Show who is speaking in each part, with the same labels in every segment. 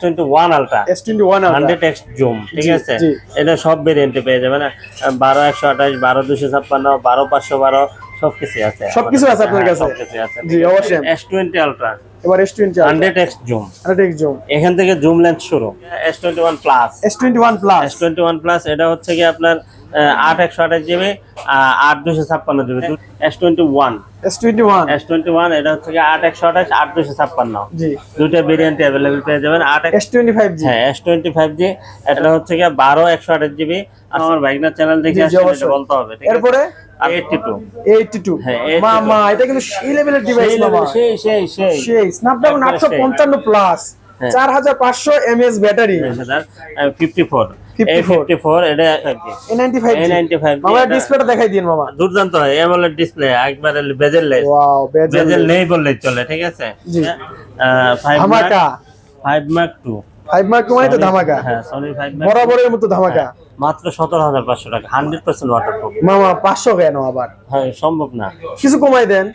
Speaker 1: Twenty one ultra
Speaker 2: S twenty one
Speaker 1: zoom ঠিক আছে? এটা সব ভেরিয়েন্টে পেয়ে যাবেন। বারো একশো আঠাশ বারো দুশো ছাপ্পান্ন বারো পাঁচশো বারো সবকিছু আছে
Speaker 2: সবকিছু আছে আপনার কাছে?
Speaker 1: সবকিছু আছে।
Speaker 2: জি, অবশ্যই।
Speaker 1: এস টোয়েন্টি আলট্রা
Speaker 2: এবার S twenty
Speaker 1: hundred X zoom
Speaker 2: hundred zoom
Speaker 1: এখান থেকে জুম লেন্স শুরু। S twenty one plus
Speaker 2: S twenty one plus
Speaker 1: S twenty one plus এটা হচ্ছে কি আপনার আট একশো আঠাশ জিবি আট দুশো ছাপ্পান্ন GB S twenty one
Speaker 2: S twenty one
Speaker 1: S twenty one এটা হচ্ছে আট একশো আঠাশ আট দুশো ছাপ্পান্ন। দুইটা ভেরিয়েন্ট অ্যাভেলেবেল পেয়ে যাবেন। আট
Speaker 2: এস টোয়েন্টি ফাইভ জি
Speaker 1: হ্যাঁ এস টোয়েন্টি ফাইভ জি এটা হচ্ছে কি বারো একশো আঠাশ জিবি আমার বাইকনার চ্যানেল দেখে
Speaker 2: অবশ্যই।
Speaker 1: বলতে হবে
Speaker 2: এরপরে
Speaker 1: এইটটি টু
Speaker 2: এইটটি টু
Speaker 1: হ্যাঁ,
Speaker 2: মামা এটা কিন্তু সেই লেভেলের ডিভাইস মামা।
Speaker 1: সেই সেই সেই।
Speaker 2: সেই স্ন্যাপড্রাগন
Speaker 1: একবারে
Speaker 2: আটশো
Speaker 1: সেই।
Speaker 2: পঞ্চান্ন প্লাস। চার হাজার পাঁচশো এমএএস ব্যাটারি
Speaker 1: ফিফটি ফোর
Speaker 2: 54
Speaker 1: এটা
Speaker 2: এ নাইনটি ফাইভ
Speaker 1: A95
Speaker 2: মামা ডিসপ্লেটা দেখাই দিন মামা।
Speaker 1: দুর্দান্ত হয় এমোলেড ডিসপ্লে একবারে বেজেল লেস
Speaker 2: ওয়াও বেজেল
Speaker 1: বেজেল নেই বললেই চলে ঠিক আছে? ফাইভ
Speaker 2: ধামাকা।
Speaker 1: Five mark two
Speaker 2: five mark মানে তো ধামাকা।
Speaker 1: হ্যাঁ সনি মার্ক
Speaker 2: বরাবরের মতো ধামাকা।
Speaker 1: মাত্র সতেরো হাজার পাঁচশো টাকা হান্ড্রেড পার্সেন্ট ওয়াটারপ্রুফ
Speaker 2: মামা পাঁচশো কেন আবার?
Speaker 1: হ্যাঁ সম্ভব না।
Speaker 2: কিছু কমাই দেন।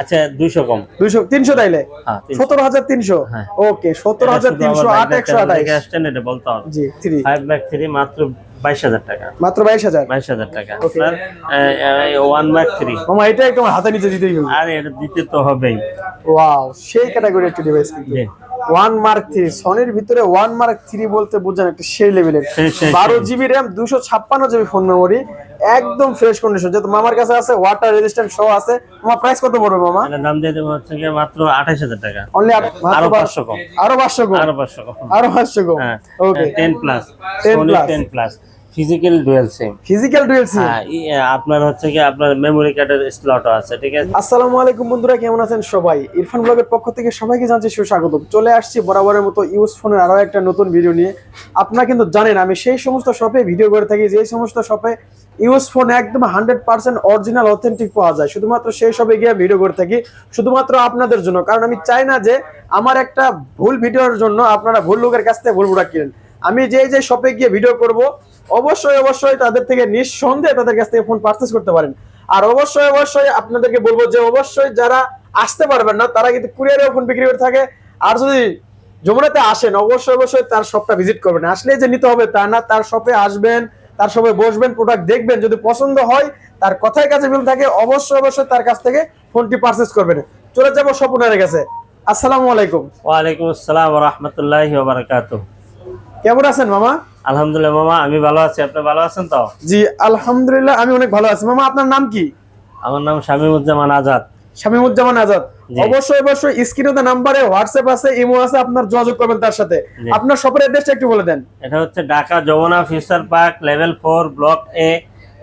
Speaker 1: আচ্ছা দুইশো কম।
Speaker 2: দুইশো তিনশো তাইলে?
Speaker 1: হ্যাঁ, 300
Speaker 2: সতেরো হাজার তিনশো?
Speaker 1: হ্যাঁ।
Speaker 2: ওকে সতেরো হাজার তিনশো আট একশো আঠাইশ।
Speaker 1: আসছেন এটা বলতে হবে।
Speaker 2: জি থ্রি।
Speaker 1: ফাইভ লাখ থ্রি মাত্র বাইশ হাজার টাকা।
Speaker 2: মাত্র
Speaker 1: টাকা। আপনার ওয়ান লাখ থ্রি।
Speaker 2: মামা এটা একদম হাতে নিচে দিতে হবে।
Speaker 1: আর এটা দিতে তো হবেই।
Speaker 2: ওয়াও সেই ক্যাটাগরি একটা ডিভাইস কিন্তু। One mark three. সনির ভিতরে ওয়ান মার্ক থ্রি বলতে বোঝান একটা সেই লেভেলের বারো জিবি র্যাম দুশো ছাপ্পান্ন জিবি ফোন মেমোরি একদম ফ্রেশ কন্ডিশন যেহেতু মামার কাছে আছে ওয়াটার রেজিস্ট্যান্ট সহ আছে মামা প্রাইস কত পড়বে মামা?
Speaker 1: দাম দিয়ে দেবো হচ্ছে মাত্র আঠাশ হাজার টাকা।
Speaker 2: অনলি
Speaker 1: আরও পাঁচশো কম।
Speaker 2: আরও পাঁচশো কম।
Speaker 1: আরও পাঁচশো কম।
Speaker 2: আরও পাঁচশো কম।
Speaker 1: হ্যাঁ
Speaker 2: okay
Speaker 1: ten plus ten
Speaker 2: plus
Speaker 1: ten plus physical dual SIM
Speaker 2: physical
Speaker 1: হ্যাঁ আপনার হচ্ছে কি আপনার মেমোরি কার্ডের স্লটও আছে ঠিক আছে?
Speaker 2: আসসালামু আলাইকুম বন্ধুরা কেমন আছেন সবাই? ইরফান ব্লগের পক্ষ থেকে সবাইকে জানছি চলে আসছি বরাবরের মতো ইউজ ফোনের আরও একটা নতুন ভিডিও নিয়ে। আপনারা কিন্তু জানেন আমি সেই সমস্ত শপে ভিডিও করে থাকি যে সমস্ত শপে ইউজ ফোন একদম হান্ড্রেড পার্সেন্ট অরিজিনাল অথেন্টিক পাওয়া যায়। শুধুমাত্র সেই শপে গিয়ে ভিডিও করে থাকি শুধুমাত্র আপনাদের জন্য। কারণ আমি চাই না যে আমার একটা ভুল ভিডিওর জন্য আপনারা ভুল লোকের কাছ থেকে ভুল প্রোডাক্ট কিনেন। আমি যে যে শপে গিয়ে ভিডিও করব, অবশ্যই অবশ্যই তাদের থেকে নিঃসন্দেহে তাদের কাছ থেকে ফোন পারচেস করতে পারেন। আর অবশ্যই অবশ্যই আপনাদেরকে বলব যে অবশ্যই যারা আসতে পারবেন না, তারা কিন্তু কুরিয়ারে ফোন বিক্রি করে থাকে। আর যদি যমুনাতে আসেন, অবশ্যই অবশ্যই তার শপটা ভিজিট করবেন। আসলে যে নিতে হবে তা না, তার শপে আসবেন, তার শপে বসবেন প্রোডাক্ট দেখবেন, যদি পছন্দ হয়, তার কথায় কাছে মিল থাকে, অবশ্যই অবশ্যই তার কাছ থেকে ফোনটি পারচেস করবেন। চলে যাব স্বপনের কাছে। আসসালামু আলাইকুম।
Speaker 1: ওয়ালাইকুম আসসালাম রহমতুল্লাহ
Speaker 2: কেমন আছেন মামা?
Speaker 1: আলহামদুলিল্লাহ মামা আমি ভালো আছি। আপনি ভালো আছেন তো?
Speaker 2: জি আলহামদুলিল্লাহ আমি অনেক ভালো আছি। মামা আপনার নাম কি?
Speaker 1: আমার নাম শামীমুজ্জামান আজাদ।
Speaker 2: শামীমুজ্জামান আজাদ। অবশ্যই অবশ্যই স্ক্রিনে তো নাম্বারে হোয়াটসঅ্যাপ আছে ইমো আছে আপনার যোগাযোগ করবেন তার সাথে। আপনার শপের অ্যাড্রেসটা একটু বলে দেন।
Speaker 1: এটা হচ্ছে Dhaka Jamuna future park level four block A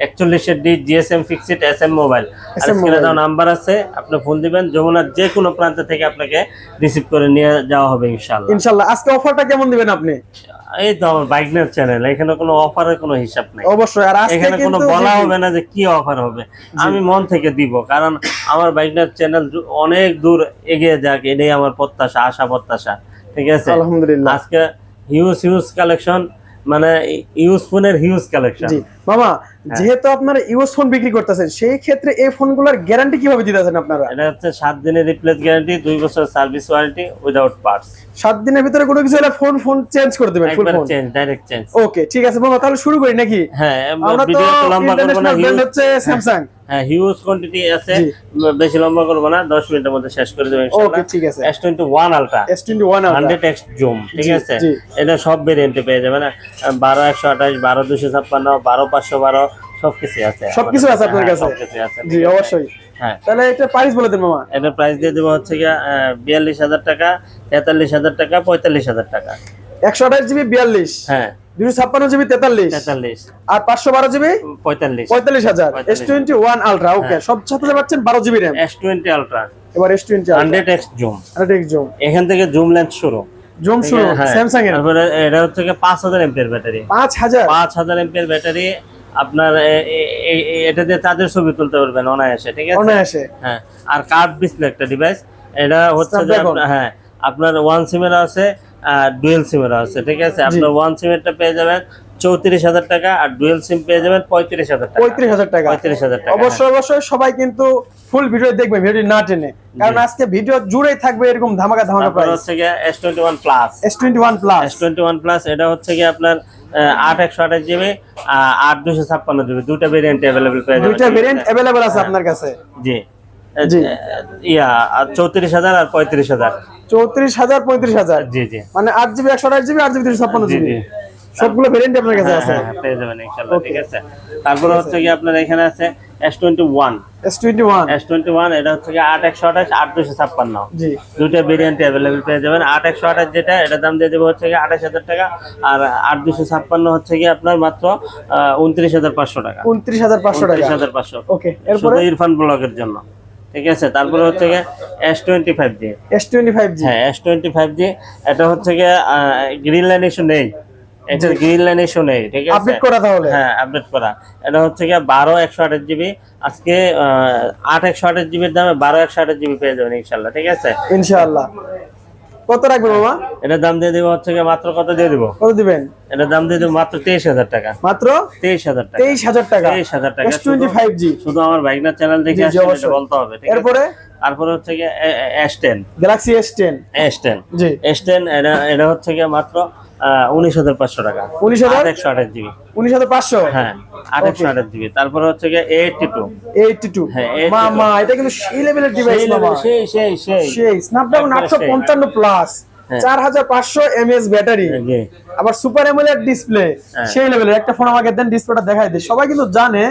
Speaker 1: একচল্লিশের D GSM fixed S M mobile আর স্ক্রিনে
Speaker 2: mobile।
Speaker 1: নাম্বার আছে আপনি ফোন দিবেন যমুনার যে কোনো প্রান্ত থেকে আপনাকে রিসিভ করে নিয়ে যাওয়া হবে ইনশাল্লাহ
Speaker 2: ইনশাল্লাহ আজকে অফারটা কেমন দিবেন আপনি?
Speaker 1: এই তো আমার বাইকনের চ্যানেল এখানে কোনো অফারের কোনো হিসাব নাই।
Speaker 2: অবশ্যই আর আজকে
Speaker 1: এখানে কোনো বলা। হবে না যে কি অফার হবে। আমি মন থেকে দিব কারণ আমার বাইকনার চ্যানেল অনেক দূর এগিয়ে যাক এটাই আমার প্রত্যাশা আশা প্রত্যাশা। ঠিক আছে?
Speaker 2: আলহামদুলিল্লাহ।
Speaker 1: আজকে হিউজ হিউজ কালেকশন মানে ইউজ ফোনের হিউজ কালেকশন
Speaker 2: মামা
Speaker 1: হ্যাঁ।
Speaker 2: যেহেতু আপনারা ইউএস ফোন বিক্রি করতেছেন সেই ক্ষেত্রে এই ফোনগুলোর গ্যারান্টি কীভাবে দিতেছেন আপনারা?
Speaker 1: এটা হচ্ছে সাত দিনের রিপ্লেস গ্যারান্টি দুই বছর সার্ভিস ওয়ারেন্টি উইদাউট পার্টস
Speaker 2: সাত দিনের ভিতরে কোনো কিছু হলে ফোন ফোন চেঞ্জ করে দেবেন full phone
Speaker 1: change direct change
Speaker 2: okay ঠিক আছে মামা তাহলে শুরু করি নাকি?
Speaker 1: হ্যাঁ
Speaker 2: আমরা তো
Speaker 1: ভিডিও তো লম্বা করব না
Speaker 2: হচ্ছে স্যামসাং
Speaker 1: হ্যাঁ হিউজ কোয়ান্টিটি আছে বেশি লম্বা করব না দশ মিনিটের মধ্যে শেষ করে দেবো
Speaker 2: ওকে ঠিক আছে।
Speaker 1: S twenty one ultra
Speaker 2: S twenty one
Speaker 1: hundred X zoom ঠিক আছে? এটা সব ভেরিয়েন্টে পেয়ে যাবেন বারো একশো আঠাশ বারো দুশো ছাপ্পান্ন বারো পাঁচশো বারো সবকিছু আছে।
Speaker 2: সবকিছু আছে আপনার
Speaker 1: হ্যাঁ,
Speaker 2: কাছে? জি অবশ্যই।
Speaker 1: হ্যাঁ।
Speaker 2: তাহলে এটা প্রাইস বলে দেন মামা।
Speaker 1: এটা প্রাইস দিয়ে দেবো হচ্ছে গিয়ে বিয়াল্লিশ হাজার টাকা তেতাল্লিশ হাজার টাকা পঁয়তাল্লিশ হাজার টাকা।
Speaker 2: একশো আঠাশ জিবি বিয়াল্লিশ।
Speaker 1: হ্যাঁ।
Speaker 2: দুশো ছাপ্পান্ন জিবি তেতাল্লিশ।
Speaker 1: তেতাল্লিশ।
Speaker 2: আর পাঁচশো বারো জিবি?
Speaker 1: পঁয়তাল্লিশ।
Speaker 2: পঁয়তাল্লিশ হাজার। S twenty one ultra okay সব সাথে পাচ্ছেন বারো GB RAM
Speaker 1: S twenty ultra
Speaker 2: এবার S twenty
Speaker 1: hundred X zoom
Speaker 2: hundred zoom
Speaker 1: এখান থেকে জুম লেন্স শুরু।
Speaker 2: জুম শুরু। স্যামসাং এর।
Speaker 1: তারপরে এটা হচ্ছে গিয়ে পাঁচ ব্যাটারি।
Speaker 2: পাঁচ হাজার?
Speaker 1: পাঁচ ব্যাটারি আপনার এটা দিয়ে তাদের ছবি তুলতে পারবেন অনায়াসে ঠিক আছে?
Speaker 2: অনায়াসে।
Speaker 1: হ্যাঁ আর কার্ড ডিসপ্লে একটা ডিভাইস এটা হচ্ছে যে আপনার- হ্যাঁ আপনার ওয়ান সিমের আছে আর ডুয়েল সিমের আছে ঠিক আছে? আপনার ওয়ান সিমেরটা পেয়ে যাবেন চৌত্রিশ হাজার টাকা আর ডুয়েল সিম পেয়ে যাবেন পঁয়ত্রিশ হাজার টাকা।
Speaker 2: পঁয়ত্রিশ হাজার টাকা।
Speaker 1: পঁয়ত্রিশ হাজার টাকা
Speaker 2: অবশ্যই অবশ্যই সবাই কিন্তু ফুল ভিডিও দেখবে ভিডিও না টেনে। কারণ আজকে ভিডিও জুড়েই থাকবে এরকম ধামাকা ধামাকা প্রাইস
Speaker 1: হচ্ছে গিয়ে S twenty one plus
Speaker 2: S twenty one plus
Speaker 1: S twenty one plus এটা হচ্ছে গিয়ে আপনার আট একশো আঠাশ জিবি আট দুশো ছাপ্পান্ন জিবি দুটা ভেরিয়েন্ট অ্যাভেলেবেল পেয়ে যাবেন।
Speaker 2: দুইটা ভেরিয়েন্ট অ্যাভেলেবল আছে
Speaker 1: হ্যাঁ।
Speaker 2: আপনার কাছে।
Speaker 1: জি। ইয়া চৌত্রিশ হাজার আর পঁয়ত্রিশ হাজার।
Speaker 2: চৌত্রিশ হাজার পঁয়ত্রিশ হাজার।
Speaker 1: জি জি।
Speaker 2: মানে আট জিবি একশো আঠাশ জিবি আট জিবি ছাপ্পান্ন
Speaker 1: জি,
Speaker 2: জিবি
Speaker 1: জি।
Speaker 2: সবগুলো ভেরিয়েন্ট আপনার কাছে
Speaker 1: হ্যাঁ,
Speaker 2: আছে।
Speaker 1: হ্যাঁ, পেয়ে যাবেন ইনশাল্লাহ ঠিক আছে। তারপরে হচ্ছে কি আপনার এখানে আছে S twenty one
Speaker 2: S twenty one
Speaker 1: S twenty one এটা হচ্ছে কি আট একশো আঠাশ আট দুশো ছাপ্পান্ন।
Speaker 2: জি।
Speaker 1: দুইটা ভেরিয়েন্ট অ্যাভেলেবেল পেয়ে যাবেন। আট একশো আঠাশ যেটা এটার দাম দিয়ে দেবো হচ্ছে কি আঠাশ হাজার টাকা আর আট দুশো ছাপ্পান্ন হচ্ছে কি আপনার মাত্র উনত্রিশ হাজার পাঁচশো টাকা।
Speaker 2: উনত্রিশ হাজার পাঁচশো টাকা।
Speaker 1: উনত্রিশ হাজার পাঁচশো।
Speaker 2: ওকে
Speaker 1: শুধু
Speaker 2: এরপরে
Speaker 1: ইরফান ব্লগের জন্য। ঠিক আছে তারপরে হচ্ছে গিয়ে S twenty five G
Speaker 2: S twenty five G
Speaker 1: হ্যাঁ এস টোয়েন্টি ফাইভ জি এটা হচ্ছে গিয়ে গ্রিন লাইন ইস্যু নেই এটা গ্রিন লাইন নেই ঠিক আছে?
Speaker 2: আপডেট করা তাহলে?
Speaker 1: হ্যাঁ আপডেট করা। এটা হচ্ছে গিয়ে বারো একশো আঠাশ জিবি আজকে আট একশো আঠাশ জিবির দামে বারো একশো আঠাশ জিবি পেয়ে যাবেন ইনশাল্লাহ ঠিক আছে?
Speaker 2: ইনশাআল্লাহ। কত রাখবেন মামা
Speaker 1: এটার দাম দিয়ে দেবো হচ্ছে মাত্র কত দিয়ে দেবো?
Speaker 2: কত দিবেন?
Speaker 1: এটার দাম দিয়ে দেবো মাত্র তেইশ হাজার টাকা।
Speaker 2: মাত্র?
Speaker 1: তেইশ হাজার টাকা।
Speaker 2: তেইশ হাজার টাকা।
Speaker 1: তেইশ হাজার টাকা।
Speaker 2: টোয়েন্টি ফাইভ জি
Speaker 1: শুধু আমার বাইকনার চ্যানেল দেখে এটা। বলতে হবে ঠিক আছে?
Speaker 2: এরপরে?
Speaker 1: তারপরে হচ্ছে S ten
Speaker 2: Galaxy S ten
Speaker 1: S ten
Speaker 2: G.
Speaker 1: S ten এটা এটা হচ্ছে মাত্র উনিশ হাজার পাঁচশো টাকা।
Speaker 2: উনিশ হাজার?
Speaker 1: একশো আঠাশ জিবি।
Speaker 2: উনিশ হাজার পাঁচশো?
Speaker 1: হ্যাঁ আট আঠাশ জিবি। তারপরে হচ্ছে গিয়ে এইটটি টু
Speaker 2: এইটটি টু
Speaker 1: হ্যাঁ, 82
Speaker 2: মামা এটা কিন্তু সেই লেভেলের ডিভাইস
Speaker 1: সেই সেই সেই
Speaker 2: সেই। স্ন্যাপড্রাগন আটশো পঞ্চান্ন প্লাস
Speaker 1: হ্যাঁ।
Speaker 2: চার হাজার পাঁচশো এমএএস ব্যাটারি আবার সুপার এমোলেড ডিসপ্লে। সেই লেভেলের একটা ফোন আমাকে দেন ডিসপ্লেটা দেখাই দিই সবাই কিন্তু জানে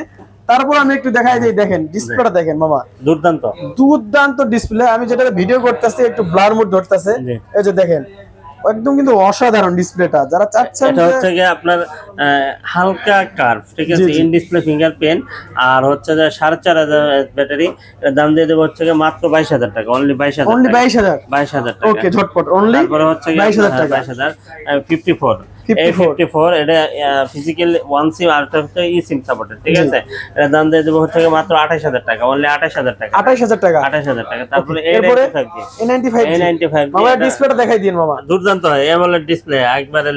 Speaker 2: তারপর আমি একটু দেখাই দিই দেখেন ডিসপ্লেটা দেখেন মামা।
Speaker 1: দুর্দান্ত।
Speaker 2: দুর্দান্ত ডিসপ্লে আমি যেটা ভিডিও করতেছি একটু ব্লার মুড ধরতেছে। এই যে দেখেন একদম কিন্তু অসাধারণ ডিসপ্লেটা। যারা চাচ্ছেন
Speaker 1: এটা হচ্ছে যে আপনার হালকা কার্ভ ঠিক আছে। ইন ডিসপ্লে ফিঙ্গার ফিঙ্গারপ্রিন্ট আর হচ্ছে যে সাড়ে চার হাজার ব্যাটারি এর দাম দিয়ে দেবো হচ্ছে মাত্র বাইশ হাজার টাকা অনলি বাইশ হাজার
Speaker 2: অনলি। বাইশ হাজার?
Speaker 1: বাইশ হাজার টাকা।
Speaker 2: ওকে ঝটপট। অনলি
Speaker 1: তারপরে হচ্ছে গিয়ে
Speaker 2: বাইশ হাজার টাকা।
Speaker 1: বাইশ হাজার ফিফটি ফোর
Speaker 2: 54
Speaker 1: এটা ফিজিক্যাল ওয়ান সিম আর হচ্ছে ই সিম সাপোর্টেড ঠিক আছে? এটার দাম দিয়ে দেবো হচ্ছে মাত্র আঠাশ হাজার টাকা অনলি আঠাশ হাজার টাকা।
Speaker 2: আঠাইশ হাজার টাকা।
Speaker 1: তারপরে
Speaker 2: এরপরে মামা ডিসপ্লেটা দেখাই দিন মামা।
Speaker 1: দুর্দান্ত হয় ডিসপ্লে একবারে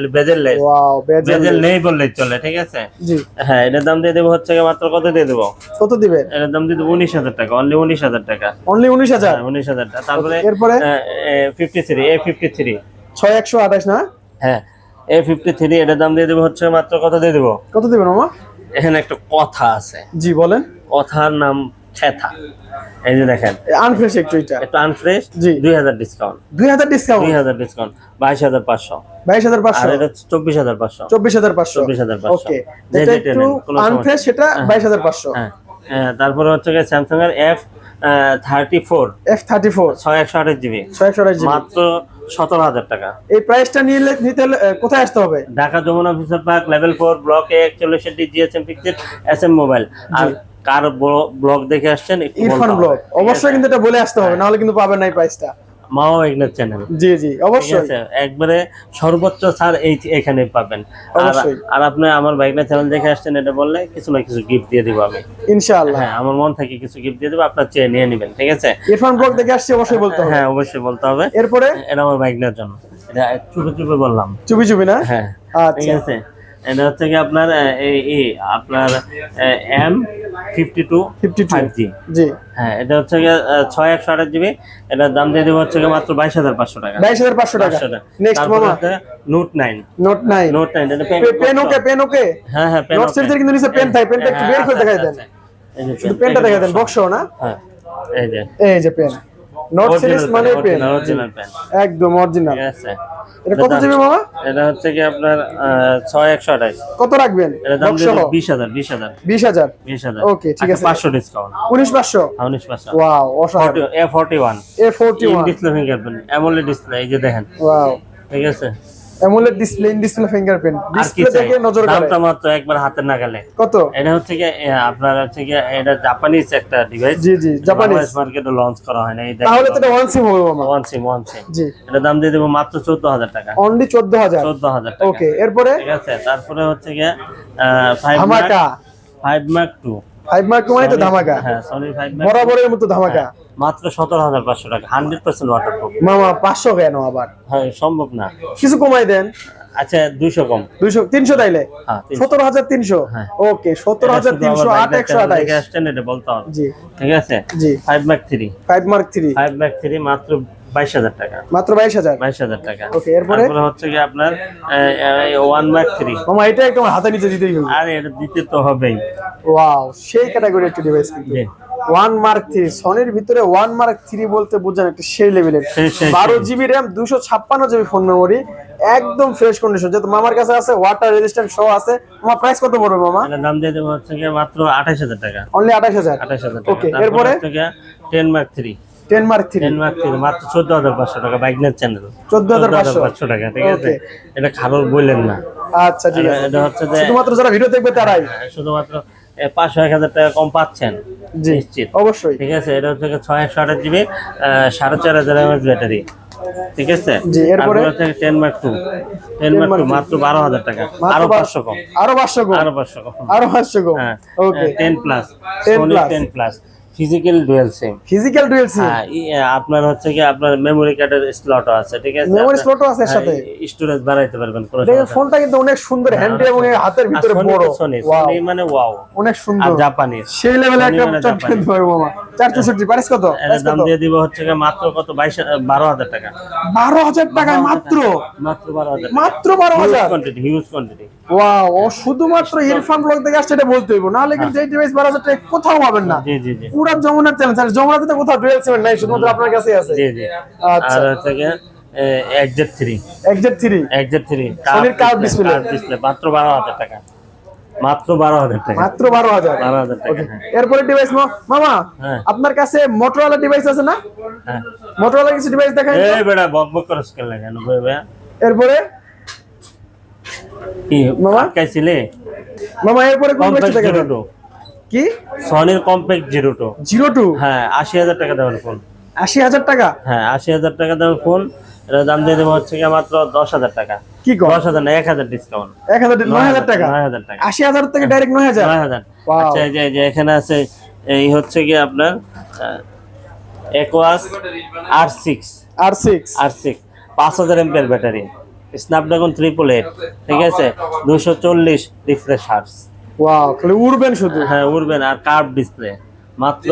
Speaker 2: ওয়াও বেজেল
Speaker 1: নেই বললেই চলে ঠিক আছে?
Speaker 2: জি।
Speaker 1: হ্যাঁ এটার দাম দিয়ে দেবো হচ্ছে মাত্র কত দিয়ে দেবো?
Speaker 2: কত দিবেন
Speaker 1: এটার দাম দিয়ে দেবো উনিশ হাজার টাকা অনলি উনিশ হাজার টাকা।
Speaker 2: অনলি উনিশ হাজার?
Speaker 1: হ্যাঁ, উনিশ হাজার টাকা। তারপরে
Speaker 2: এরপরে?
Speaker 1: Fifty three A fifty three
Speaker 2: ছয় একশো আঠাশ না?
Speaker 1: হ্যাঁ এ ফিফটি থ্রি এটার দাম দিয়ে দেবো হচ্ছে মাত্র কত দিয়ে দেবো?
Speaker 2: কত দিবেন মামা?
Speaker 1: এখানে একটা কথা আছে।
Speaker 2: জি বলেন।
Speaker 1: কথার নাম ছেথা এই যে দেখেন।
Speaker 2: আনফ্রেশ একটু এটা।
Speaker 1: একটু আনফ্রেশ
Speaker 2: জি।
Speaker 1: দুই হাজার ডিসকাউন্ট
Speaker 2: দুই হাজার ডিসকাউন্ট
Speaker 1: দুই হাজার ডিসকাউন্ট বাইশ হাজার পাঁচশো।
Speaker 2: বাইশ হাজার
Speaker 1: আর এটা হচ্ছে চব্বিশ হাজার পাঁচশো।
Speaker 2: চব্বিশ হাজার পাঁচশো।
Speaker 1: চব্বিশ হাজার পাঁচশো।
Speaker 2: ওকে। যেটা
Speaker 1: যেটা
Speaker 2: একটু
Speaker 1: নেন, কোনো সমস্যা
Speaker 2: আনফ্রেশ সেটা বাইশ হাজার পাঁচশো।
Speaker 1: হ্যাঁ। হ্যাঁ, তারপরে হচ্ছে স্যামসাং এর জিবি
Speaker 2: একশো আঠাশ জিবি
Speaker 1: মাত্র সতেরো হাজার টাকা।
Speaker 2: এই প্রাইসটা নিলে নিতে হলে কোথায় আসতে হবে?
Speaker 1: Dhaka Jamuna feature park level four block A একচল্লিশ D GSM picture S M mobile আর কার ব্লগ দেখে আসছেন
Speaker 2: ইরফান
Speaker 1: ব্লক
Speaker 2: ব্লগ অবশ্যই কিন্তু এটা বলে আসতে হবে
Speaker 1: না
Speaker 2: নাহলে কিন্তু পাবেন না এই প্রাইসটা
Speaker 1: মামা ওয়েগনার চ্যানেল
Speaker 2: জি জি অবশ্যই।
Speaker 1: একবারে সর্বোচ্চ ছাড় এই এখানে পাবেন। আর আপনি আমার বাইকনার চ্যানেল দেখে আসছেন এটা বললে কিছু না কিছু গিফট দিয়ে দিব আমি।
Speaker 2: ইনশাআল্লাহ।
Speaker 1: হ্যাঁ আমার মন থেকে কিছু গিফট দিয়ে দেবো আপনার চেয়ে নিয়ে নেবেন ঠিক আছে?
Speaker 2: ইরফান ব্লগ দেখে আসছি অবশ্যই বলতে হবে।
Speaker 1: হ্যাঁ অবশ্যই বলতে হবে।
Speaker 2: এরপরে?
Speaker 1: এটা আমার বাইকনার জন্য। এটা চুপে চুপে বললাম।
Speaker 2: চুপি চুপি না?
Speaker 1: হ্যাঁ। ঠিক
Speaker 2: আচ্ছা
Speaker 1: আছে? এটা হচ্ছে কি আপনার এই আপনার M fifty two
Speaker 2: fifty
Speaker 1: five G
Speaker 2: জি।
Speaker 1: হ্যাঁ এটা হচ্ছে গিয়ে ছয় একশো আঠাশ জিবি এটার দাম দিয়ে দেবো হচ্ছে মাত্র বাইশ হাজার পাঁচশো টাকা।
Speaker 2: বাইশ হাজার পাঁচশো টাকা। নেক্সট মামা।
Speaker 1: Note nine
Speaker 2: note nine
Speaker 1: note nine এটা
Speaker 2: পেন ওকে পেন ওকে
Speaker 1: হ্যাঁ হ্যাঁ pen
Speaker 2: নোট সিরিজের কিন্তু নিচে পেন থাকে পেনটা একটু
Speaker 1: হ্যাঁ,
Speaker 2: বের করে দেখাই দেন।
Speaker 1: আছে। এই যে
Speaker 2: শুধু
Speaker 1: pen,
Speaker 2: পেনটা দেখাই দেন বক্স না?
Speaker 1: হ্যাঁ এই যে।
Speaker 2: এই যে পেন নোট সিরিজ মানে পেন
Speaker 1: অরিজিনাল পেন
Speaker 2: একদম অরিজিনাল
Speaker 1: यस স্যার
Speaker 2: এটা কত জিবি মামা?
Speaker 1: এটা হচ্ছে কি আপনার আহ, ছয় একশো আঠাশ।
Speaker 2: কত রাখবেন?
Speaker 1: এটা দাম
Speaker 2: বক্স
Speaker 1: দিয়ে
Speaker 2: সহ
Speaker 1: বিশ হাজার বিশ হাজার।
Speaker 2: বিশ হাজার?
Speaker 1: বিশ হাজার।
Speaker 2: Okay, ঠিক আছে।
Speaker 1: পাঁচশো ডিসকাউন্ট
Speaker 2: উনিশ পাঁচশো?
Speaker 1: উনিশ পাঁচশো।
Speaker 2: ওয়াও অসাধারণ।
Speaker 1: A forty one.
Speaker 2: A forty one
Speaker 1: display fingerprint AMOLED display এই যে দেখেন।
Speaker 2: ওয়াও
Speaker 1: ঠিক আছে।
Speaker 2: AMOLED display in display fingerprint display দেখে নজর কাড়ে
Speaker 1: দামটা মাত্র একবার নাগালে।
Speaker 2: কত?
Speaker 1: এটা হচ্ছে কি আপনার হচ্ছে কি এটা জাপানিজ একটা ডিভাইস
Speaker 2: জি জি জাপানিজ
Speaker 1: মার্কেটে লঞ্চ করা হয় না
Speaker 2: তাহলে তো এটা ওয়ান সিম হবে মামা।
Speaker 1: ওয়ান সিম ওয়ান সিম
Speaker 2: জি।
Speaker 1: এটা দাম দিয়ে দেবো মাত্র চোদ্দ হাজার টাকা।
Speaker 2: অনলি চোদ্দ হাজার
Speaker 1: চোদ্দ হাজার টাকা।
Speaker 2: ওকে এরপরে?
Speaker 1: ঠিক আছে তারপরে হচ্ছে গিয়ে ফাইভ
Speaker 2: ধামাকা।
Speaker 1: Five mark two
Speaker 2: five mark মানে তো ধামাকা।
Speaker 1: হ্যাঁ সরি ফাইভ মার্ক
Speaker 2: বরাবরের মতো ধামাকা।
Speaker 1: মাত্র সতেরো হাজার পাঁচশো টাকা হান্ড্রেড পার্সেন্ট ওয়াটার প্রুফ
Speaker 2: মামা পাঁচশো কেন আবার?
Speaker 1: হ্যাঁ সম্ভব না।
Speaker 2: কিছু কমাই দেন।
Speaker 1: আচ্ছা দুইশো কম।
Speaker 2: দুইশো তিনশো তাইলে?
Speaker 1: হ্যাঁ
Speaker 2: সতেরো হাজার তিনশো?
Speaker 1: হ্যাঁ।
Speaker 2: ওকে সতেরো হাজার তিনশো আট একশো
Speaker 1: এটা বলতে হবে।
Speaker 2: জি।
Speaker 1: ঠিক আছে?
Speaker 2: জি।
Speaker 1: Five mark three
Speaker 2: five mark three
Speaker 1: five mark three মাত্র বাইশ হাজার টাকা।
Speaker 2: মাত্র বাইশ হাজার?
Speaker 1: বাইশ হাজার টাকা।
Speaker 2: ওকে এরপরে?
Speaker 1: হচ্ছে কি আপনার ওয়ান ম্যাক থ্রি
Speaker 2: মামা এটা একদম হাতে নিচে দিতেই হবে।
Speaker 1: আর এটা দিতে তো হবেই।
Speaker 2: ওয়াও সেই ক্যাটাগরি একটি ডিভাইস কিন্তু। ওয়ান মার্ক থ্রি সনির ভিতরে ওয়ান মার্ক থ্রি বলতে বোঝান একটা সেই লেভেলের বারো জিবি র্যাম দুশো ছাপ্পান্ন জিবি ফোন মেমোরি একদম ফ্রেশ কন্ডিশন যেহেতু মামার কাছে আছে ওয়াটার রেজিস্ট্যান্ট সহ আছে। আমার প্রাইস কত পড়বে মামা?
Speaker 1: দাম দিয়ে দেবো হচ্ছে মাত্র আঠাশ হাজার টাকা।
Speaker 2: অনলি আঠাশ হাজার।
Speaker 1: আঠাশ হাজার টাকা।
Speaker 2: এরপরে?
Speaker 1: Ten mark three
Speaker 2: ten mark three
Speaker 1: ten mark three মাত্র চোদ্দ হাজার পাঁচশো টাকা বাইকনের চ্যানেল
Speaker 2: চোদ্দ হাজার পাঁচশো।
Speaker 1: টাকা ঠিক আছে. এটা খারাপ বললেন না।
Speaker 2: আচ্ছা ঠিক আছে।
Speaker 1: এটা হচ্ছে যে
Speaker 2: শুধুমাত্র যারা ভিডিও দেখবে তারাই।
Speaker 1: শুধুমাত্র এ, পাঁচশো এক হাজার টাকা কম পাচ্ছেন। নিশ্চিত।
Speaker 2: অবশ্যই।
Speaker 1: ঠিক আছে? এটা হচ্ছে ছয় একশো আঠাশ জিবি সাড়ে চার হাজার এমএচ ব্যাটারি। ঠিক আছে?
Speaker 2: জি, এরপরে?
Speaker 1: Ten mark two ten mark two মাত্র বারো হাজার টাকা।
Speaker 2: মাত্র
Speaker 1: আরও
Speaker 2: বা-
Speaker 1: পাঁচশো কম।
Speaker 2: আরও পাঁচশো কম।
Speaker 1: আরও পাঁচশো কম।
Speaker 2: আরও পাঁচশো কম।
Speaker 1: হ্যাঁ
Speaker 2: okay
Speaker 1: ten plus
Speaker 2: 10
Speaker 1: Sony
Speaker 2: plus।
Speaker 1: Ten plus physical dual SIM
Speaker 2: physical dual SIM
Speaker 1: হ্যাঁ আপনার হচ্ছে কি আপনার মেমোরি কার্ডের স্লটও আছে ঠিক আছে?
Speaker 2: মেমোরি স্লটও আছে এর সাথে।
Speaker 1: স্টোরেজ বাড়াইতে পারবেন কোনো
Speaker 2: ফোনটা কিন্তু অনেক সুন্দর হ্যান্ডি এবং হাতের ভিতরে বড়।
Speaker 1: সোনি
Speaker 2: Wow,
Speaker 1: সোনি মানে ওয়াও
Speaker 2: অনেক সুন্দর।
Speaker 1: জাপানির
Speaker 2: সেই লেভেলে
Speaker 1: Sony
Speaker 2: একটা
Speaker 1: মানে
Speaker 2: চট
Speaker 1: জাপানি।
Speaker 2: কিনতে পারব মামা চার চৌষট্টি প্রাইস কত?
Speaker 1: দাম দিয়ে দিব হচ্ছে গিয়ে মাত্র কত? বাইশ বারো হাজার টাকা।
Speaker 2: বারো হাজার টাকায় মাত্র?
Speaker 1: মাত্র বারো হাজার
Speaker 2: মাত্র বারো হাজার?
Speaker 1: কোয়ান্টিটি হিউজ কোয়ান্টিটি
Speaker 2: ওয়াও ও শুধুমাত্র ইরফান ব্লগ থেকে আসছে এটা বলতে হইব। নাহলে কিন্তু এই ডিভাইস বারো হাজার টাকা কোথাও পাবেন না।
Speaker 1: জি জি জি।
Speaker 2: পুরা যমুনার চ্যালেঞ্জ আর যমুনাতে তো কোথাও ডুয়েল সিমেন্ট নাই শুধুমাত্র আপনার কাছেই আছে।
Speaker 1: জি জি।
Speaker 2: আচ্ছা।
Speaker 1: আর
Speaker 2: এক্সজেট
Speaker 1: ডিসপ্লে মাত্র টাকা। মাত্র টাকা।
Speaker 2: মাত্র
Speaker 1: টাকা
Speaker 2: এরপরে ডিভাইস মামা। আপনার কাছে মোটরওয়ালা ডিভাইস আছে না?
Speaker 1: হ্যাঁ।
Speaker 2: মোটরওয়ালা কিছু ডিভাইস দেখাই
Speaker 1: এই বেটা বক বক করে স্কেল লাগান ভাইয়া।
Speaker 2: এরপরে?
Speaker 1: কি
Speaker 2: মামা? মামা এরপরে কোন ডিভাইস দেখাবেন
Speaker 1: টু
Speaker 2: কি?
Speaker 1: সনির compact zero two
Speaker 2: zero two
Speaker 1: হ্যাঁ আশি হাজার টাকা দেওয়ার ফোন
Speaker 2: আশি হাজার টাকা?
Speaker 1: হ্যাঁ আশি হাজার টাকা দেওয়ার ফোন এটার দাম দিয়ে দেবো হচ্ছে গিয়ে মাত্র দশ হাজার টাকা।
Speaker 2: কি কর?
Speaker 1: দশ হাজার না এক হাজার ডিসকাউন্ট
Speaker 2: এক হাজার নয় হাজার টাকা?
Speaker 1: নয় হাজার টাকা।
Speaker 2: আশি হাজার থেকে ডাইরেক্ট নয় হাজার?
Speaker 1: নয় হাজার। আচ্ছা যে যে এখানে আছে এই হচ্ছে কি আপনার Aquos R six
Speaker 2: R six
Speaker 1: R six পাঁচ হাজার এমপের ব্যাটারি। স্ন্যাপড্রাগন ট্রিপল এইট ঠিক আছে? দুশো চল্লিশ রিফ্রেশ হার্স
Speaker 2: ওয়াও খালি উড়বেন শুধু?
Speaker 1: হ্যাঁ উঠবেন আর কার্ভ ডিসপ্লে মাত্র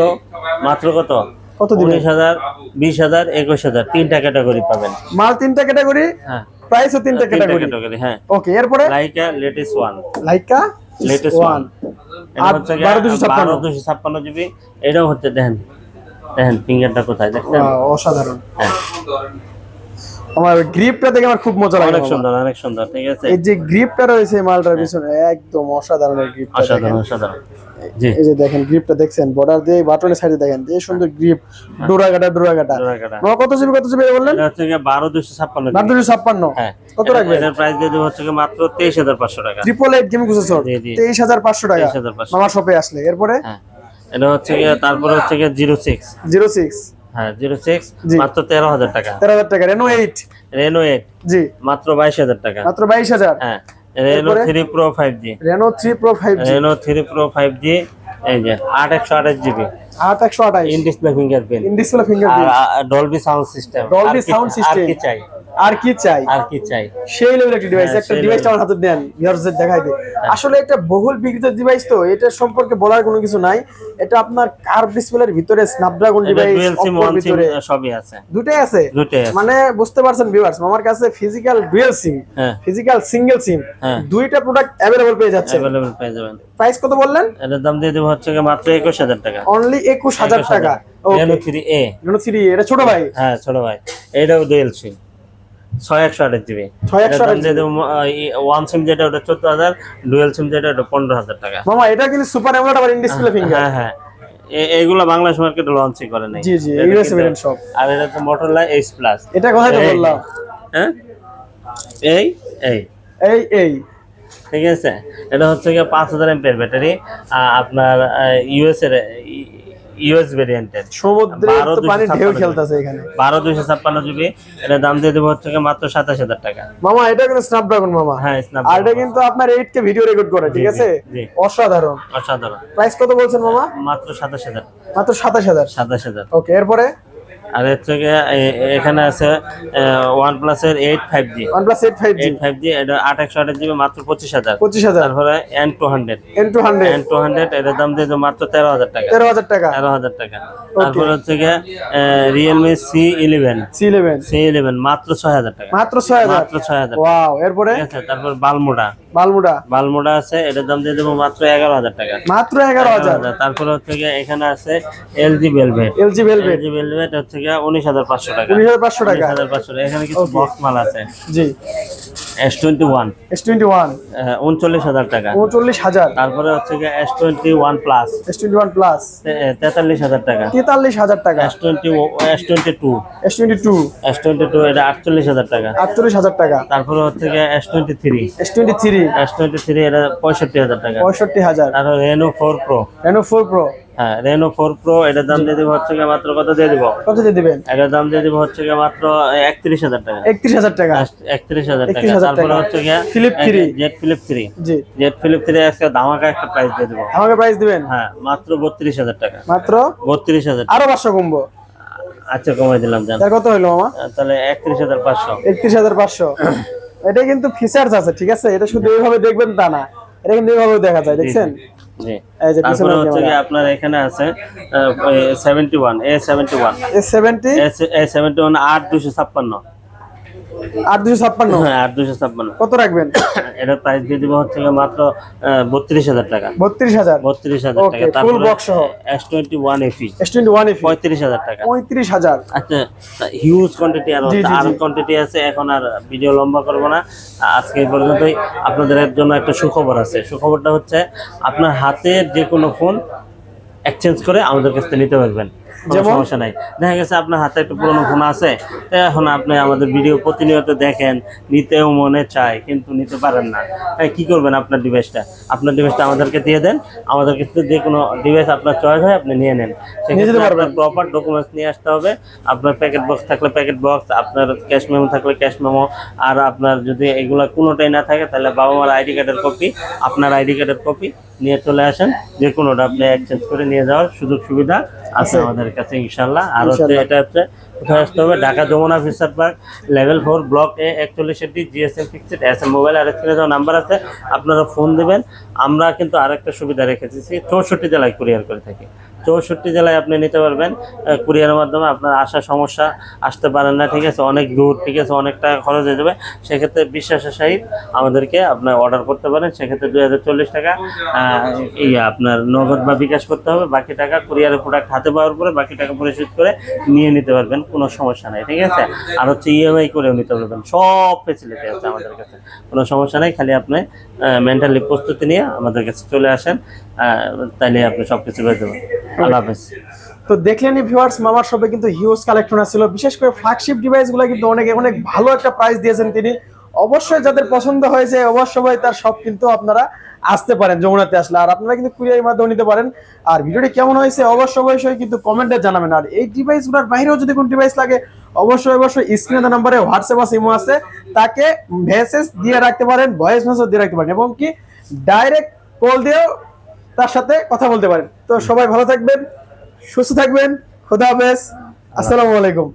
Speaker 1: মাত্র কত?
Speaker 2: কত দিবেন?
Speaker 1: উনিশ হাজার বিশ হাজার একুশ হাজার তিনটা ক্যাটাগরি পাবেন।
Speaker 2: মাল তিনটা ক্যাটাগরি
Speaker 1: হ্যাঁ।
Speaker 2: প্রাইসও তিনটা ক্যাটাগরি
Speaker 1: হ্যাঁ।
Speaker 2: ওকে এরপরে?
Speaker 1: Leica latest one
Speaker 2: Leica
Speaker 1: latest one এটা
Speaker 2: আর
Speaker 1: হচ্ছে
Speaker 2: বারো দুশো ছাপ্পান্ন।
Speaker 1: বারো দুশো ছাপ্পান্ন জিবি এটাও হচ্ছে দেখেন দেখেন ফিঙ্গারটা কোথায় দেখছেন?
Speaker 2: অসাধারণ।
Speaker 1: হ্যাঁ।
Speaker 2: আমার গ্রিপটা দেখে আমার খুব মজা লাগে
Speaker 1: অনেক সুন্দর অনেক সুন্দর ঠিক আছে?
Speaker 2: এই যে গ্রিপটা রয়েছে এই মালটার পিছনে একদম অসাধারণ এই গ্রিপটা
Speaker 1: অসাধারণ অসাধারণ।
Speaker 2: এই যে দেখেন গ্রিপটা দেখছেন বর্ডার দিয়ে বাটনের সাইডে দেখেন যে সুন্দর গ্রিপ ডোরা কাটা ডোরা কাটা কত জিবি কত জিবি বললেন?
Speaker 1: হচ্ছে গিয়ে বারো দুশো ছাপ্পান্ন
Speaker 2: বারো দুশো ছাপ্পান্ন।
Speaker 1: হ্যাঁ।
Speaker 2: কত রাখবেন?
Speaker 1: এটার প্রাইস দিয়ে হচ্ছে মাত্র তেইশ হাজার পাঁচশো টাকা।
Speaker 2: ট্রিপল এইট গেমিং প্রসেসর
Speaker 1: জি, জি।
Speaker 2: তেইশ হাজার পাঁচশো টাকা। মামার শপে আসলে। এরপরে?
Speaker 1: হ্যাঁ। এটা হচ্ছে তারপরে হচ্ছে গিয়ে জিরো সিক্স
Speaker 2: জিরো সিক্স
Speaker 1: হ্যাঁ জিরো সিক্স
Speaker 2: জি।
Speaker 1: মাত্র তেরো হাজার টাকা।
Speaker 2: তেরো হাজার টাকা Reno eight
Speaker 1: Reno eight
Speaker 2: Z.
Speaker 1: মাত্র বাইশ হাজার টাকা।
Speaker 2: মাত্র বাইশ হাজার।
Speaker 1: হ্যাঁ রেনো
Speaker 2: এরপরে?
Speaker 1: Three pro five G
Speaker 2: Reno three pro five
Speaker 1: Reno three pro five G এই যে আট একশো আঠাশ জিবি
Speaker 2: আট একশো
Speaker 1: in display fingerprint
Speaker 2: in display fingerprint
Speaker 1: Dolby sound system
Speaker 2: Dolby sound
Speaker 1: আর কি চাই?
Speaker 2: আর কি চাই?
Speaker 1: আর কি চাই?
Speaker 2: সেই লেভেলের একটা ডিভাইস
Speaker 1: হ্যাঁ,
Speaker 2: একটা ডিভাইস আমার হাতে দেন ভিউয়ার্সদের দেখাই দিই আসলে এটা বহুল বিক্রিত ডিভাইস তো এটা সম্পর্কে বলার কোনো কিছু নাই। এটা আপনার কার্ভ ডিসপ্লের ভিতরে স্ন্যাপড্রাগন ডিভাইস ভিতরে।
Speaker 1: সবই আছে।
Speaker 2: দুটাই আছে? মানে বুঝতে পারছেন ভিউয়ার্স আমার কাছে ফিজিক্যাল ডুয়েল সিম
Speaker 1: হ্যাঁ।
Speaker 2: ফিজিক্যাল সিঙ্গেল সিম
Speaker 1: হ্যাঁ।
Speaker 2: দুইটা প্রোডাক্ট অ্যাভেলেবল পেয়ে যাচ্ছে
Speaker 1: পেয়ে যাবেন।
Speaker 2: প্রাইস কত বললেন?
Speaker 1: এটার দাম দিয়ে দেবো হচ্ছে মাত্র একুশ হাজার টাকা।
Speaker 2: অনলি একুশ হাজার টাকা।
Speaker 1: Reno three A
Speaker 2: Reno three এটা ছোট ভাই?
Speaker 1: হ্যাঁ ছোট ভাই। এইটাও ডুয়েল সিম ছয় একশো আঠাশ জিবি ওয়ান সিম যেটা ওটা চোদ্দ হাজার ডুয়েল সিম যেটা ওটা পনেরো হাজার টাকা।
Speaker 2: মামা এটা কিন্তু সুপার অ্যামোলেড আবার ইন ফিঙ্গার
Speaker 1: হ্যাঁ হ্যাঁ। এ- বাংলাদেশ মার্কেটে লঞ্চই করে নাই।
Speaker 2: জি জি ইউএস ভেরিয়েন্ট সব।
Speaker 1: আর এটা তো মোটরলা এইচ প্লাস
Speaker 2: এটা তো বললাম?
Speaker 1: হ্যাঁ? এই এই।
Speaker 2: এই এই।
Speaker 1: ঠিক আছে? এটা হচ্ছে পাঁচ হাজার এমপের ব্যাটারি। আপনার ইউএস এর ইউএস ভেরিয়েন্টের
Speaker 2: সমুদ্রের তো পানি ঢেউ খেলতেছে এখানে।
Speaker 1: বারো দুইশো ছাপ্পান্ন জিবি এটা দাম দিয়ে দেব হচ্ছে মাত্র সাতাশ হাজার টাকা।
Speaker 2: মামা এটা কিন্তু স্ন্যাপড্রাগন মামা।
Speaker 1: হ্যাঁ স্ন্যাপ
Speaker 2: আর এটা কিন্তু আপনার এইট কে ভিডিও রেকর্ড করে ঠিক আছে। অসাধারণ।
Speaker 1: অসাধারণ।
Speaker 2: প্রাইস কত বলছেন মামা?
Speaker 1: মাত্র সাতাশ হাজার।
Speaker 2: মাত্র সাতাশ হাজার।
Speaker 1: সাতাশ হাজার।
Speaker 2: ওকে এরপরে?
Speaker 1: আর হচ্ছে এখানে আছে ওয়ান প্লাসের eight five G
Speaker 2: one plus eight five G
Speaker 1: five G এটা আট একশো আঠাশ জিবি মাত্র পঁচিশ হাজার।
Speaker 2: পঁচিশ হাজার।
Speaker 1: তারপরে N two hundred
Speaker 2: N two hundred
Speaker 1: N two hundred এটার দাম দিয়ে মাত্র তেরো হাজার টাকা।
Speaker 2: তেরো হাজার টাকা।
Speaker 1: তেরো হাজার টাকা। তারপরে হচ্ছে গিয়ে Realme C eleven
Speaker 2: C eleven
Speaker 1: C eleven মাত্র ছয় হাজার টাকা।
Speaker 2: মাত্র ছয় হাজার।
Speaker 1: মাত্র ছয় হাজার।
Speaker 2: ওয়াও এরপরে?
Speaker 1: আছে তারপর বালমোডা।
Speaker 2: বালমুডা।
Speaker 1: বালমোডা আছে এটার দাম দিয়ে দেবো মাত্র এগারো হাজার টাকা।
Speaker 2: মাত্র এগারো হাজার।
Speaker 1: তারপরে হচ্ছে গিয়ে এখানে আছে LG Velvet
Speaker 2: LG Velvet
Speaker 1: LG Velvet হচ্ছে গিয়ে হাজার টাকা।
Speaker 2: উনিশ হাজার পাঁচশো টাকা।
Speaker 1: উনিশ হাজার পাঁচশো টাকা। এখানে কিছু বক্স মাল আছে।
Speaker 2: জি।
Speaker 1: হাজার টাকা।
Speaker 2: উনচল্লিশ হাজার।
Speaker 1: তারপরে হচ্ছে গিয়ে twenty one plus
Speaker 2: S twenty one plus
Speaker 1: তেতাল্লিশ হাজার টাকা।
Speaker 2: তেতাল্লিশ হাজার টাকা।
Speaker 1: এটা হাজার টাকা।
Speaker 2: আটচল্লিশ হাজার টাকা।
Speaker 1: তারপরে হচ্ছে গিয়ে এটা পঁয়ষট্টি হাজার টাকা।
Speaker 2: পঁয়ষট্টি হাজার।
Speaker 1: তারপর Reno four pro
Speaker 2: Reno four pro
Speaker 1: হ্যাঁ রেনো ফোর প্রো এটার দাম দিয়ে দিব হচ্ছে মাত্র কত দিয়ে দিব?
Speaker 2: কত দিয়ে দিবেন?
Speaker 1: এটার দাম দিয়ে দিব হচ্ছে মাত্র একত্রিশ হাজার টাকা।
Speaker 2: একত্রিশ হাজার টাকা।
Speaker 1: একত্রিশ হাজার টাকা। তারপরে হচ্ছে গিয়ে
Speaker 2: Flip three।
Speaker 1: Z flip three
Speaker 2: G.
Speaker 1: Z flip three আজকে ধামাকা একটা প্রাইস দিয়ে দেবো।
Speaker 2: আমাকে প্রাইস দিবেন?
Speaker 1: হ্যাঁ মাত্র বত্রিশ হাজার টাকা।
Speaker 2: মাত্র?
Speaker 1: বত্রিশ হাজার
Speaker 2: আরও পাঁচশো কমবো।
Speaker 1: আচ্ছা কমাই দিলাম জান।
Speaker 2: কত হইল মামা?
Speaker 1: তাহলে একত্রিশ হাজার পাঁচশো।
Speaker 2: একত্রিশ হাজার পাঁচশো। এটা কিন্তু ফিচার্স আছে ঠিক আছে? এটা শুধু এইভাবে দেখবেন তা না। এটা কিন্তু দেখা যায় দেখছেন?
Speaker 1: তারপরে হচ্ছে কি আপনার এখানে আছে seventy one A seventy one
Speaker 2: A seventy
Speaker 1: A seventy one আট দুশো ছাপ্পান্ন
Speaker 2: আট দুশো ছাপ্পান্ন?
Speaker 1: হ্যাঁ আট দুশো ছাপ্পান্ন।
Speaker 2: কত রাখবেন?
Speaker 1: এটার প্রাইস দিয়ে দিব হচ্ছে মাত্র বত্রিশ হাজার টাকা।
Speaker 2: বত্রিশ হাজার?
Speaker 1: বত্রিশ হাজার টাকা।
Speaker 2: Full
Speaker 1: তারপরে
Speaker 2: সহ।
Speaker 1: S twenty one FE
Speaker 2: S twenty one FE
Speaker 1: পঁয়ত্রিশ হাজার টাকা।
Speaker 2: পঁয়ত্রিশ হাজার।
Speaker 1: আচ্ছা হিউজ কোয়ান্টিটি আর কোয়ান্টিটি আছে। এখন আর ভিডিও লম্বা করব না। আজকে পর্যন্তই। আপনাদের জন্য একটা সুখবর আছে। সুখবরটা হচ্ছে আপনার হাতের যে কোনো ফোন এক্সচেঞ্জ করে আমাদের কাছ থেকে নিতে পারবেন? সমস্যা নাই। দেখা গেছে আপনার হাতে একটা পুরোনো ফোন আছে এখন আপনি আমাদের ভিডিও প্রতিনিয়ত দেখেন নিতেও মনে চায় কিন্তু নিতে পারেন না। হ্যাঁ, কি করবেন আপনার ডিভাইসটা আপনার ডিভাইসটা আমাদেরকে দিয়ে দেন আমাদের কাছে যে কোনো ডিভাইস আপনার চয়েস হয় আপনি নিয়ে নেন।
Speaker 2: যেতে
Speaker 1: প্রপার ডকুমেন্টস নিয়ে আসতে হবে। আপনার প্যাকেট বক্স থাকলে প্যাকেট বক্স আপনার ক্যাশ মেমো থাকলে ক্যাশ মেমো আর আপনার যদি এগুলা কোনোটাই না থাকে তাহলে বাবা মার আইডি কার্ডের কপি আপনার আইডি কার্ডের কপি নিয়ে চলে আসেন। যে কোনোটা আপনি এক্সচেঞ্জ করে নিয়ে যাওয়ার সুযোগ সুবিধা আছে
Speaker 2: আছে।
Speaker 1: আমাদের কাছে ইনশাল্লাহ আর হচ্ছে এটা হচ্ছে কোথায় আসতে হবে Dhaka Jamuna future park level four block A একচল্লিশ D GSM fixed S M mobile আর স্ক্রিনে যাওয়া নাম্বার আছে আপনারা ফোন দেবেন। আমরা কিন্তু আরেকটা সুবিধা রেখেছি চৌষট্টি জেলায় কুরিয়ার করে থাকি। চৌষট্টি জেলায় আপনি নিতে পারবেন। কুরিয়ারের মাধ্যমে আপনার আসা সমস্যা আসতে পারেন না, ঠিক আছে? অনেক দূর, ঠিক আছে? অনেক টাকা খরচ হয়ে যাবে। সেক্ষেত্রে বিশ্বাসের সাহিত আমাদেরকে আপনার অর্ডার করতে পারেন। সেক্ষেত্রে দুই হাজার চল্লিশ টাকা এই আপনার নগদ বা বিকাশ করতে হবে। বাকি টাকা কুরিয়ারের প্রোডাক্ট হাতে পাওয়ার পরে বাকি টাকা পরিশোধ করে নিয়ে নিতে পারবেন, কোনো সমস্যা নেই, ঠিক আছে? আর হচ্ছে ইএমআই করেও নিতে পারবেন। সব ফেসিলিটি আছে আমাদের কাছে, কোনো সমস্যা নেই। খালি আপনি মেন্টালি প্রস্তুতি নিয়ে আমাদের কাছে চলে আসেন তাইলে আপনি সব কিছু পেয়ে যাবেন। আল্লাহ হাফেজ।
Speaker 2: তো দেখলেনই ভিউয়ার্স মামার শপে কিন্তু হিউজ কালেকশন আছিল বিশেষ করে ফ্ল্যাগশিপ ডিভাইসগুলো কিন্তু অনেক অনেক ভালো একটা প্রাইস দিয়েছেন তিনি। অবশ্যই যাদের পছন্দ হয়েছে অবশ্যই তার সব কিন্তু আপনারা আসতে পারেন যমুনাতে আসলে। আর আপনারা কিন্তু কুরিয়ারের মাধ্যমে নিতে পারেন। আর ভিডিওটি কেমন হয়েছে অবশ্যই অবশ্যই কিন্তু কমেন্টে জানাবেন। আর এই ডিভাইসগুলোর বাইরেও যদি কোনো ডিভাইস লাগে অবশ্যই অবশ্যই স্ক্রিনে নাম্বারে হোয়াটসঅ্যাপ আছে ইমো আছে। তাকে মেসেজ দিয়ে রাখতে পারেন ভয়েস মেসেজ দিয়ে রাখতে পারেন। এবং কি ডাইরেক্ট কল দিয়েও তার সাথে কথা বলতে পারেন। তো সবাই ভালো থাকবেন, সুস্থ থাকবেন, খোদা হাফেজ। আসসালামু আলাইকুম।